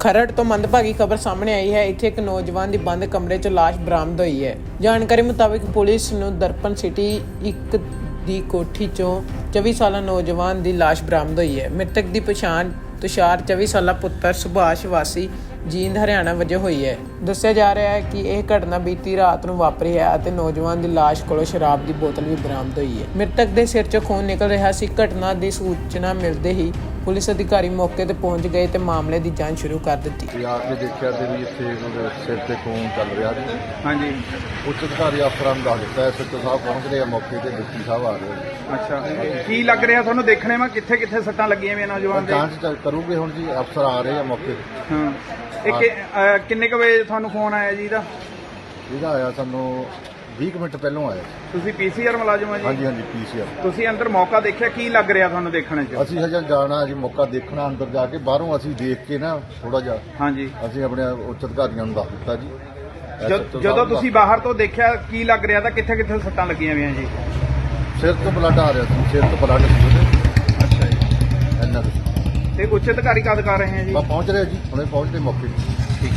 ਖਰੜ ਤੋਂ ਮੰਦਭਾਗੀ ਖਬਰ ਸਾਹਮਣੇ ਆਈ ਹੈ। ਇੱਥੇ ਇੱਕ ਨੌਜਵਾਨ ਦੀ ਬੰਦ ਕਮਰੇ 'ਚ ਲਾਸ਼ ਬਰਾਮਦ ਹੋਈ ਹੈ। ਜਾਣਕਾਰੀ ਮੁਤਾਬਕ ਪੁਲਿਸ ਨੂੰ ਦਰਪਨ ਸਿਟੀ ਇੱਕ ਦੀ ਕੋਠੀ 'ਚੋਂ 24 ਸਾਲਾ ਨੌਜਵਾਨ ਦੀ ਲਾਸ਼ ਬਰਾਮਦ ਹੋਈ ਹੈ। ਮ੍ਰਿਤਕ ਦੀ ਪਛਾਣ ਤੁਸ਼ਾਰ 24 ਸਾਲਾ ਪੁੱਤਰ ਸੁਭਾਸ਼ ਵਾਸੀ ਜੀਂਦ, ਹਰਿਆਣਾ ਵਜੋਂ ਹੋਈ ਹੈ। ਦੱਸਿਆ ਜਾ ਰਿਹਾ ਹੈ ਕਿ ਇਹ ਘਟਨਾ ਬੀਤੀ ਰਾਤ ਨੂੰ ਵਾਪਰੀ ਹੈ ਅਤੇ ਨੌਜਵਾਨ ਦੀ ਲਾਸ਼ ਕੋਲੋਂ ਸ਼ਰਾਬ ਦੀ ਬੋਤਲ ਵੀ ਬਰਾਮਦ ਹੋਈ ਹੈ। ਮ੍ਰਿਤਕ ਦੇ ਸਿਰ 'ਚੋਂ ਖੂਨ ਨਿਕਲ ਰਿਹਾ ਸੀ। ਘਟਨਾ ਦੀ ਸੂਚਨਾ ਮਿਲਦੇ ਹੀ ਪੁਲਿਸ ਅਧਿਕਾਰੀ ਮੌਕੇ ਤੇ ਪਹੁੰਚ ਗਏ ਤੇ ਮਾਮਲੇ ਦੀ ਜਾਂਚ ਸ਼ੁਰੂ ਕਰ ਦਿੱਤੀ। ਤੇ ਆ ਕੇ ਦੇਖਿਆ ਤੇ ਵੀ ਇੱਥੇ ਉਹਦੇ ਸਿਰ ਤੇ ਖੂਨ ਚੱਲ ਰਿਹਾ ਸੀ ਹਾਂਜੀ। ਉੱਚ ਅਧਿਕਾਰੀ ਅਫਸਰਾਂ ਨੂੰ ਦੱਸ ਦਿੱਤਾ ਐਸਐਚਓ ਸਾਹਿਬ ਪਹੁੰਚ ਰਹੇ ਆ ਮੌਕੇ ਤੇ ਡਿਪਟੀ ਸਾਹਿਬ ਆ ਰਹੇ ਅੱਛਾ। ਕੀ ਲੱਗ ਰਿਹਾ ਤੁਹਾਨੂੰ ਦੇਖਣੇ ਮੈਂ? ਕਿੱਥੇ ਕਿੱਥੇ ਸੱਟਾਂ ਲੱਗੀਆਂ ਵੀ ਨੌਜਵਾਨ ਦੇ? ਜਾਂਚ ਚੱਲ- ਕਰੂਗੇ ਹੁਣ ਜੀ ਅਫਸਰ ਆ ਰਹੇ ਆ ਮੌਕੇ ਤੇ। ਹਾਂ। ਇਹ ਕਿ- ਅਹ ਕਿੰਨੇ ਕੁ ਵਜੇ ਤੁਹਾਨੂੰ ਫੋਨ ਆਇਆ ਜੀ ਇਹਦਾ? ਇਹਦਾ ਆਇਆ ਸਾਨੂੰ 20 ਕੁ ਮਿੰਟ ਪਹਿਲਾਂ ਆਇਆ ਤੁਸੀਂ ਪੀਸੀਆਰ ਮੁਲਾਜ਼ਮ ਹੋ ਹਾਂਜੀ ਜੀ ਹਾਂਜੀ ਪੀਸੀਆਰ ਤੁਸੀਂ ਅੰਦਰ ਮੌਕਾ ਦੇਖਿਆ ਕੀ ਲੱਗ ਰਿਹਾ ਤੁਹਾਨੂੰ ਦੇਖਣ 'ਚ? ਅਸੀਂ ਹਜੇ ਜਾਣਾ ਜੀ ਮੌਕਾ ਦੇਖਣਾ ਅੰਦਰ ਜਾ ਕੇ ਬਾਹਰੋਂ ਅਸੀਂ ਦੇਖ ਕੇ ਨਾ ਥੋੜਾ ਜਿਹਾ ਹਾਂਜੀ। ਅਸੀਂ ਆਪਣੇ ਉੱਚ ਅਧਿਕਾਰੀਆਂ ਨੂੰ ਦੱਸ ਦਿੱਤਾ ਜੀ। ਜਦ- ਤੁਸੀਂ ਬਾਹਰ ਤੋਂ ਦੇਖਿਆ ਕੀ ਲੱਗ ਰਿਹਾ ਤਾਂ ਕਿੱਥੇ ਕਿੱਥੇ ਸੱਟਾਂ ਲੱਗੀਆਂ ਵੀਆਂ ਜੀ? ਸਿਰ ਤੋਂ ਬਲੱਡ ਆ ਰਿਹਾ ਸੀ ਸਿਰ ਤੋਂ ਬਲੱਡ ਸੀ ਉਹਦੇ। ਅੱਛਾ ਜੀ। ਇੰਨਾ ਕੁ। ਤੇ ਉੱਚ ਅਧਿਕਾਰੀ ਕਦ ਕਰ ਰਹੇ ਹੈ ਜੀ? ਬਸ ਪਹੁੰਚ ਰਹੇ ਜੀ ਹੁਣੇ ਪਹੁੰਚਦੇ ਮੌਕੇ ਤੇ।